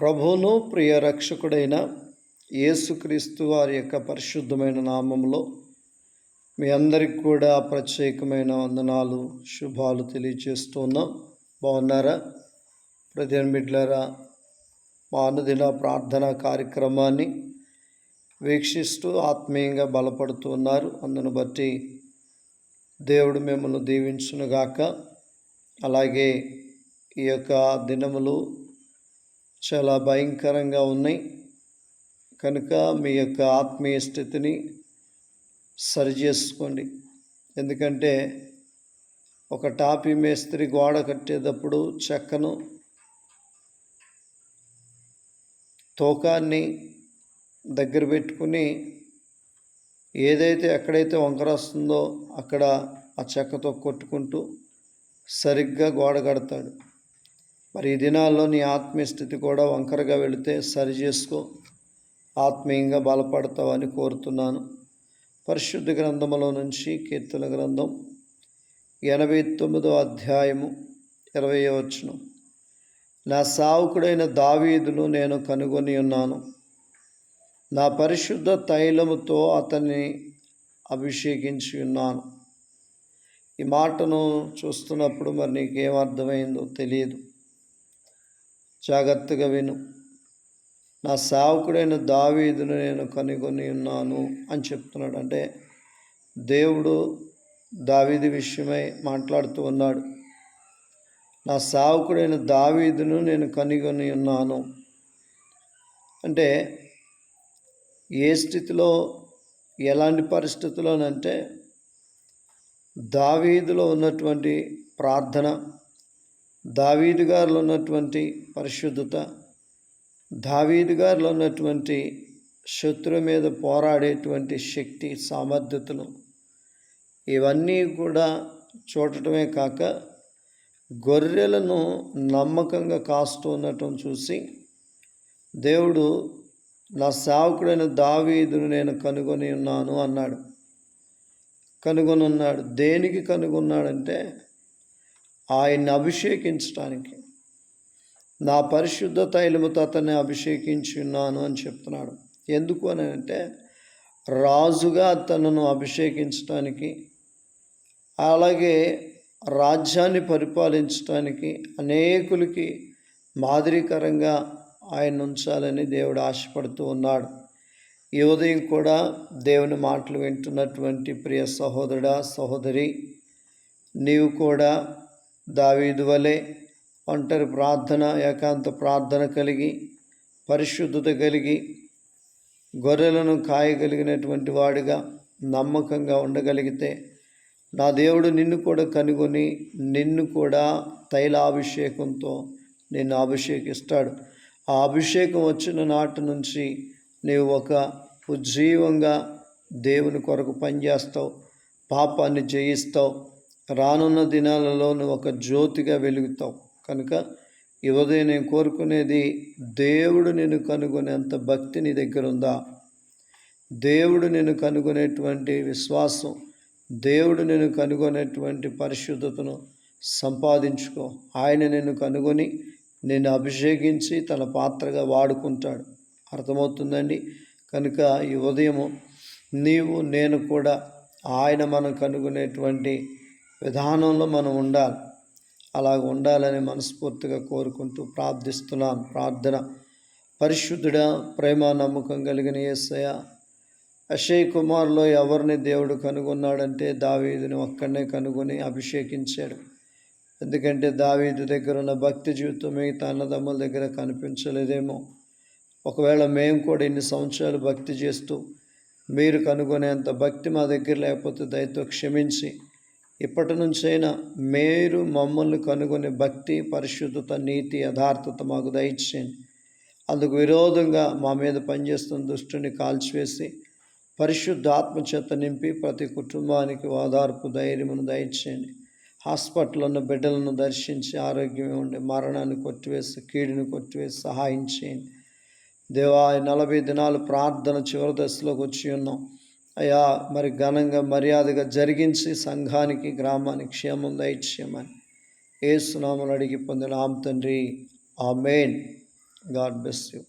ప్రభువును ప్రియ రక్షకుడైన యేసుక్రీస్తు వారి యొక్క పరిశుద్ధమైన నామంలో మీ అందరికి కూడా ప్రత్యేకమైన వందనాలు శుభాలు తెలియజేస్తున్నాం. బాగున్నారా? ప్రధాన మానదిన మా అనుదిన ప్రార్థన కార్యక్రమాన్ని వీక్షిస్తూ ఆత్మీయంగా బలపడుతున్నారు అందును బట్టి దేవుడు మిమ్మల్ని దీవించునుగాక. అలాగే ఈ యొక్క దినములు చాలా భయంకరంగా ఉన్నాయి. కనుక మీ యొక్క ఆత్మీయ స్థితిని సరిచేసుకోండి ఎందుకంటే ఒక టాపీ మేస్త్రి గోడ కట్టేటప్పుడు చెక్కను తూకాన్ని దగ్గర పెట్టుకుని ఏదైతే ఎక్కడైతే వంకర వస్తుందో అక్కడ ఆ చెక్కతో కొట్టుకుంటూ సరిగ్గా గోడ కడతాడు. మరి ఈ దినాల్లో నీ ఆత్మీయస్థితి కూడా వంకరగా వెళితే సరి చేసుకో. ఆత్మీయంగా బలపడతావని కోరుతున్నాను. పరిశుద్ధ గ్రంథములో నుంచి కీర్తన గ్రంథం ఎనభై తొమ్మిదో అధ్యాయము ఇరవై వచ్చును నా సావుకుడైన దావీదును నేను కనుగొని ఉన్నాను. నా పరిశుద్ధ తైలముతో అతన్ని అభిషేకించి ఉన్నాను. ఈ మాటను చూస్తున్నప్పుడు మరి నీకేం అర్థమైందో తెలియదు. జాగ్రత్తగా విను. నా సేవకుడైన దావీదును నేను కనుగొని ఉన్నాను అని చెప్తున్నాడు. అంటే దేవుడు దావీది విషయమై మాట్లాడుతూ ఉన్నాడు. నా సేవకుడైన దావీదును నేను కనుగొని ఉన్నాను. అంటే ఏ స్థితిలో ఎలాంటి పరిస్థితుల్లోనంటే దావీదులో ఉన్నటువంటి ప్రార్థన దావీదు గారిలో ఉన్నటువంటి పరిశుద్ధత దావీదు గారిలో ఉన్నటువంటి శత్రు మీద పోరాడేటువంటి శక్తి సామర్థ్యతలు ఇవన్నీ కూడా చూడటమే కాక గొర్రెలను నమ్మకంగా కాస్తూ ఉండటం చూసి దేవుడు నా సేవకుడైన దావీదును నేను కనుగొని ఉన్నాను అన్నాడు. కనుగొనున్నాడు. దేనికి కనుగొన్నాడంటే ఆయన్ని అభిషేకించడానికి నా పరిశుద్ధ తైలముతో అతన్ని అభిషేకించి ఉన్నాను అని చెప్తున్నాడు. ఎందుకు అని అంటే రాజుగా తనను అభిషేకించడానికి అలాగే రాజ్యాన్ని పరిపాలించడానికి అనేకులకి మాదిరికరంగా ఆయన ఉంచాలని దేవుడు ఆశపడుతూ ఉన్నాడు. ఈ ఉదయం కూడా దేవుని మాటలు వింటున్నటువంటి ప్రియ సహోదరుడా సహోదరి నీవు కూడా దావీదు వలె ఒంటరి ప్రార్థన ఏకాంత ప్రార్థన కలిగి పరిశుద్ధత కలిగి గొర్రెలను కాయగలిగినటువంటి వాడిగా నమ్మకంగా ఉండగలిగితే నా దేవుడు నిన్ను కూడా కనుగొని నిన్ను కూడా తైలాభిషేకంతో నిన్ను అభిషేకిస్తాడు. ఆ అభిషేకం వచ్చిన నాటి నుంచి నీవు ఒక ఉజ్జీవంగా దేవుని కొరకు పనిచేస్తావు పాపాన్ని జయిస్తావు రానున్న దినాలలో నువ్వు ఒక జ్యోతిగా వెలుగుతావు. కనుక ఈ ఉదయం నేను కోరుకునేది దేవుడు నేను కనుగొనేంత భక్తి నీ దగ్గర ఉందా? దేవుడు నేను కనుగొనేటువంటి విశ్వాసం దేవుడు నేను కనుగొనేటువంటి పరిశుద్ధతను సంపాదించుకో. ఆయన నిన్ను కనుగొని నిన్ను అభిషేకించి తన పాత్రగా వాడుకుంటాడు. అర్థమవుతుందండి? కనుక ఈ ఉదయము నీవు నేను కూడా ఆయన మనం కనుగొనేటువంటి విధానంలో మనం ఉండాలి. అలాగ ఉండాలని మనస్ఫూర్తిగా కోరుకుంటూ ప్రార్థిస్తున్నాను ప్రార్థన. పరిశుద్ధుడ ప్రేమ నమ్మకం కలిగిన ఏసయ అక్షయ్ కుమార్లో ఎవరిని దేవుడు కనుగొన్నాడంటే దావీదుని ఒక్కడనే కనుగొని అభిషేకించాడు. ఎందుకంటే దావీదు దగ్గర ఉన్న భక్తి జీవితం మిగతా అన్నదమ్ముల దగ్గర కనిపించలేదేమో. ఒకవేళ మేము కూడా ఇన్ని సంవత్సరాలు భక్తి చేస్తూ మీరు కనుగొనేంత భక్తి మా దగ్గర లేకపోతే దయతో క్షమించి ఇప్పటి నుంచైనా మీరు మమ్మల్ని కనుగొనే భక్తి పరిశుద్ధత నీతి యథార్థత మాకు దయచేయండి. అందుకు విరోధంగా మా మీద పనిచేస్తున్న దుష్టుని కాల్చివేసి పరిశుద్ధాత్మ చేత నింపి ప్రతి కుటుంబానికి ఓదార్పు ధైర్యమును దయచేయండి. హాస్పిటల్ ఉన్న బిడ్డలను దర్శించి ఆరోగ్యం ఉండి మరణాన్ని కొట్టివేసి కీడుని కొట్టివేసి సహాయం చేయండి. దేవా నలభై దినాలు ప్రార్థన చివరి దశలోకి వచ్చి ఉన్నాం. అయ్యా మరి ఘనంగా మర్యాదగా జరిగించి సంఘానికి గ్రామానికి క్షేమం దయచేయమని ఏసునామలు అడిగి పొందిన ఆమ్ తండ్రి. ఆ మెయిన్ గాడ్ బెస్ యూ.